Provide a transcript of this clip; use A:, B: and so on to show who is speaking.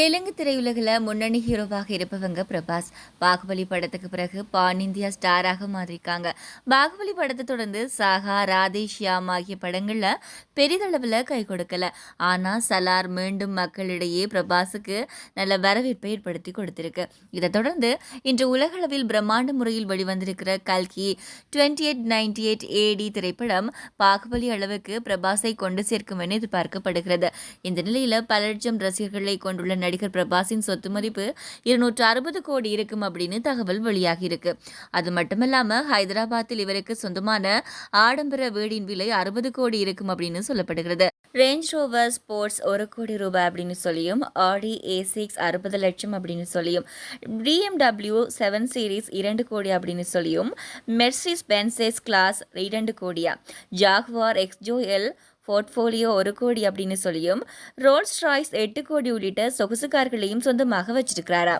A: தெலுங்கு திரையுலகில் முன்னணி ஹீரோவாக இருப்பவங்க பிரபாஸ். பாகுபலி படத்துக்கு பிறகு பான் இந்தியா ஸ்டாராக மாறியிருக்காங்க. பாகுபலி படத்தை தொடர்ந்து சாகா ராதே ஷியாம் ஆகிய படங்களில் பெரிதளவில் கை கொடுக்கல. ஆனால் சலார் மீண்டும் மக்களிடையே பிரபாஸுக்கு நல்ல வரவேற்பை ஏற்படுத்தி கொடுத்திருக்கு. இதை தொடர்ந்து இன்று உலகளவில் பிரம்மாண்ட முறையில் வெளிவந்திருக்கிற கல்கி twenty eight ninety eight AD திரைப்படம் பாகுபலி அளவுக்கு பிரபாஸை கொண்டு சேர்க்கும் என எதிர்பார்க்கப்படுகிறது. இந்த நிலையில் பல லட்சம் ரசிகர்களை கொண்டுள்ள நடிகர் பிரபாஸின் சொத்து மதிப்பு இருநூற்று அறுபது கோடி இருக்கும் அப்படின்னு தகவல் வெளியாகி இருக்கு அது மட்டுமல்லாமல் ஹைதராபாத்தில் இவருக்கு சொந்தமான ஆடம்பர வீடின் விலை அறுபது கோடி இருக்கும் அப்படின்னு சொல்லப்படுகிறது. ரேஞ்ச் ரோவர் ஸ்போர்ட்ஸ் ஒரு கோடி ரூபாய் அப்படின்னு சொல்லியும் ஆடி ஏ சிக்ஸ் அறுபது லட்சம் அப்படின்னு சொல்லியும் பிஎம்டபிள்யூ செவன் சீரீஸ் இரண்டு கோடி அப்படின்னு சொல்லியும் மெர்சிஸ் பென்சேஸ் கிளாஸ் இரண்டு கோடியா? ஜாக்வார் எக்ஸ்ஜோ எல் போர்ட்ஃபோலியோ ஒரு கோடி அப்படின்னு சொல்லியும் ரோல்ஸ் ராய்ஸ் எட்டு கோடி உள்ளிட்ட சொகுசு கார்களையும் சொந்தமாக வச்சிருக்கிறாரா?